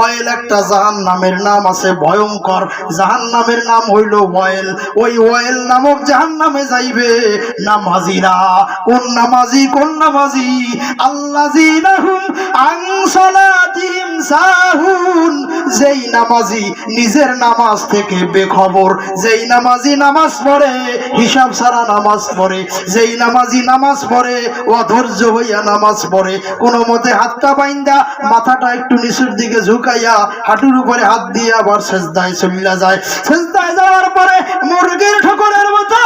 Oil একটা জাহান নামের নাম আছে ভয়ঙ্কর। জাহান নামের নাম হইল অয়েল ওই অয়েল নামক জাহান নামে যাইবে নামাজিরা কোন নামাজি কোন নামাজি? আল্লাজিনাহুম যেই নামাজি নিজের নামাজ থেকে বেখবর, যেই নামাজি নামাজ পড়ে, হিসাব ছাড়া নামাজ পড়ে, যেই নামাজি নামাজ পড়ে, অধৈর্য হইয়া নামাজ পড়ে, কোনো মতে হাতটা বাইন্দা, মাথাটা একটু নিচুর দিকে ঝুঁকাইয়া হাঁটুর উপরে হাত দিয়ে আবার সেজদায় চলিয়া যায়। সেজদায় যাওয়ার পরে মুরগির ঠোকরের মতো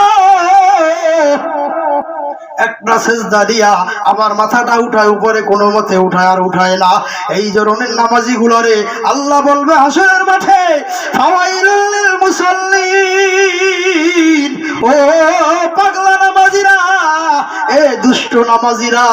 একটা সেজদা দিয়া আবার মাথাটা উঠায়, উপরে কোনো মতে উঠায় আর উঠায় না। এই ধরনের নামাজি গুলোরে আল্লাহ বলবে হাসনের মাঠে মুসাল্লিন, ও পাগলা নামাজিরা! এ দুষ্ট নামাজিরা,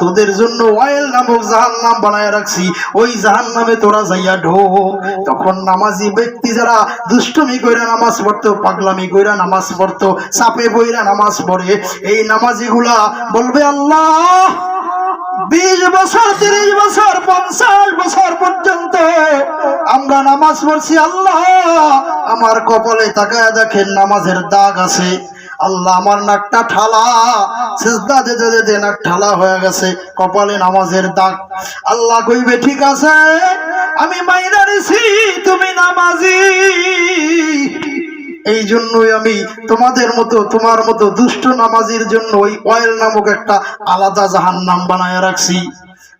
তোদের জন্য ওয়াইল নামক জাহান নাম বানায় রাখছি। ওই জাহান নামে তোরা যাইয়া ঢোক। তখন নামাজি ব্যক্তি যারা দুষ্টমি কইরা নামাজ পড়তো, পাগলামি কইরা নামাজ পড়তো, চাপে বইরা নামাজ পড়ে, এই নামাজি গুলা বলবে, আল্লাহ, বিশ বছর, তিরিশ বছর, পঞ্চাশ বছর পর্যন্ত আমরা নামাজ পড়ছি, আল্লাহ, আমার কপালে তাকায় দেখেন নামাজের দাগ আছে। আল্লাহ আমার নাকটা ঠালা। সেজদা যেতে যেতে নাক ঠালা হয়ে গেছে, কপালে নামাজের দাগ। আল্লাহ কইবে, ঠিক আছে, আমি মাইনা নিছি, তুমি নামাজি। এই জন্যই আমি তোমাদের মতো, তোমার মতো দুষ্ট নামাজির জন্য ওই অয়েল নামক একটা আলাদা জাহান নাম বানায় রাখছি।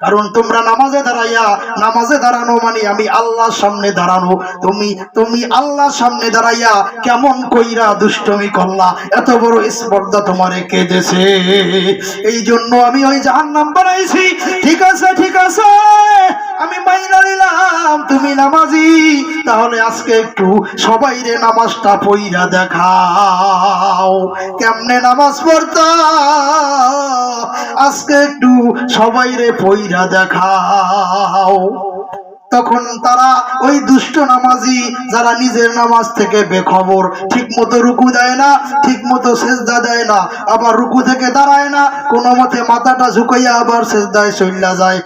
কারণ তোমরা নামাজে দাঁড়াইয়া, নামাজে দাঁড়ানো মানে আমি আল্লাহর সামনে দাঁড়ানো। তুমি তুমি আল্লাহর সামনে দাঁড়াইয়া কেমন কইরা দুষ্টমি করলা? এত বড় স্পর্ধা তোমারে কেঁদেছে এই জন্য আমি ওই জাহান নাম বানাইছি। ঠিক আছে ঠিক আছে, আমি মাইনা নিলাম, তুমি নামাজি। তাহলে আজকে একটু সবাই রে নামাজটা পইরা দেখাও। কেমনে নামাজ পড়তা? আজকে একটু সবাই রে পইরা দেখাও। তখন তারা ওই দুষ্ট নামাজি যারা নিজের নামাজ থেকে বেখবর ঠিক মতো রুকু দেয় না ঠিক মতো সেজদা দেয় না, আবার রুকু থেকে দাঁড়ায় না, কোনো মতে মাথাটা ঝুঁকাইয়া আবার সেজদায় চইলা যায়।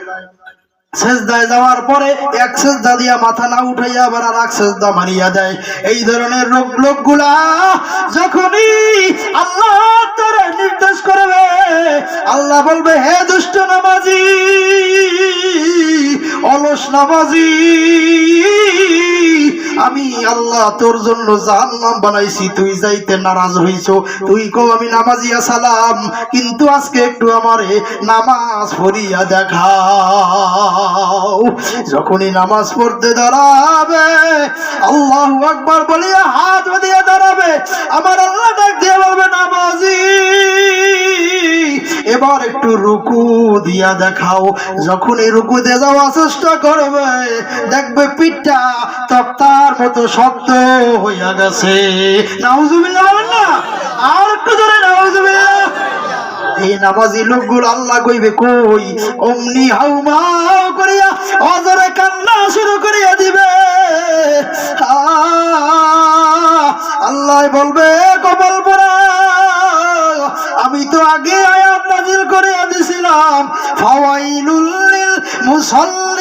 সেজদায় যাওয়ার পরে এক সেজদা দিয়া মাথা না উঠাইয়া আবার আর এক সেজদা মারিয়া দেয়। এই ধরনের রোগ লোকগুলা যখনই আল্লাহ বলবে, হে দুষ্ট নামাজি, অলস নামাজি, আমি আল্লাহ তোর জন্য জাহান্নাম বানাইছি, তুই যাইতে নারাজ হইছ। তুই কো আমি নামাজিয়া সালাম কিন্তু আজকে একটু আমারে নামাজ পড়িয়া দেখাও। যখনই নামাজ পড়তে দাঁড়াবে, আল্লাহ আকবার বলিয়া হাত বাঁধিয়া দাঁড়াবে একটু রুকু দিয়া দেখাও। যখন এই রুকুতে যাওয়ার চেষ্টা করবে, দেখবে পিঠটা তক্তার মতো শক্ত হইয়া গেছে। নাউজুবিল্লাহ না? আর একটু জোরে নাউজুবিল্লাহ। এই নামাজি লোকগুলো আল্লাহ কইবে, কই, অমনি হাউমাউ করিয়া অজরে কান্না শুরু করিয়া দিবে। আল্লাহ বলবে, কপাল পরা আমি তো আগে ফাওয়াইলুল লিল মুসাল্লিন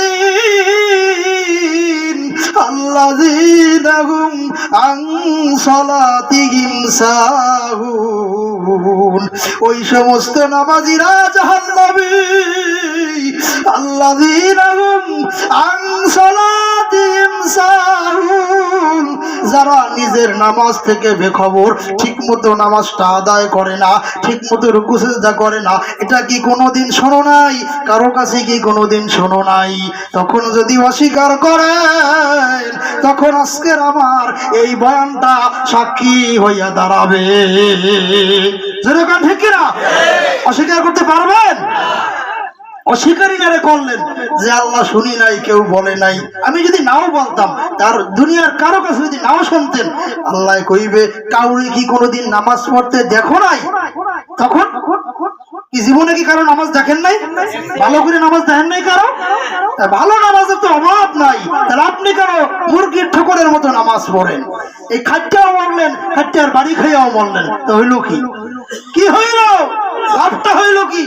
আল্লাযীনা আন সাহুন। ওই সমস্ত নামাজিরা জাহান্নামী আল্লাযীনা হুম আন যারা নিজের নামাজ থেকে বেখবর, ঠিক মতো নামাজটা আদায় করে না, ঠিক মতো রুকু সেজদা করে না, এটা কি কোনোদিন শোনো নাই? কারও কাছে কি কোনোদিন শোনো নাই? তখন যদি অস্বীকার করেন, তখন আজকের আমার এই বয়ানটা সাক্ষী হইয়া দাঁড়াবে। যেরকম ঠিক অস্বীকার করতে পারবেন? অস্বীকারী নারে করলেন যে আল্লাহ শুনি নাই, কেউ বলে নাই। আমি যদি নাও বলতাম, তার দুনিয়ার কারও কাছে যদি নাও শুনতেন, আল্লাহ কইবে, কাউরে কি কোনোদিন নামাজ পড়তে দেখো নাই? তখন জীবনে কি কারও নামাজ দেখেন নাই? ভালো করে নামাজ দেখেন নাই কারও? ভালো নামাজের তো অভাব নাই। তাহলে আপনি কারও মুরগির ঠোকরের মতো নামাজ পড়েন? এই খাদ্যাও মরলেন খাদ্যার বাড়ি খাইয়াও মরলেন। তো হইল কি? কি হইল? লাভটা হইল কি?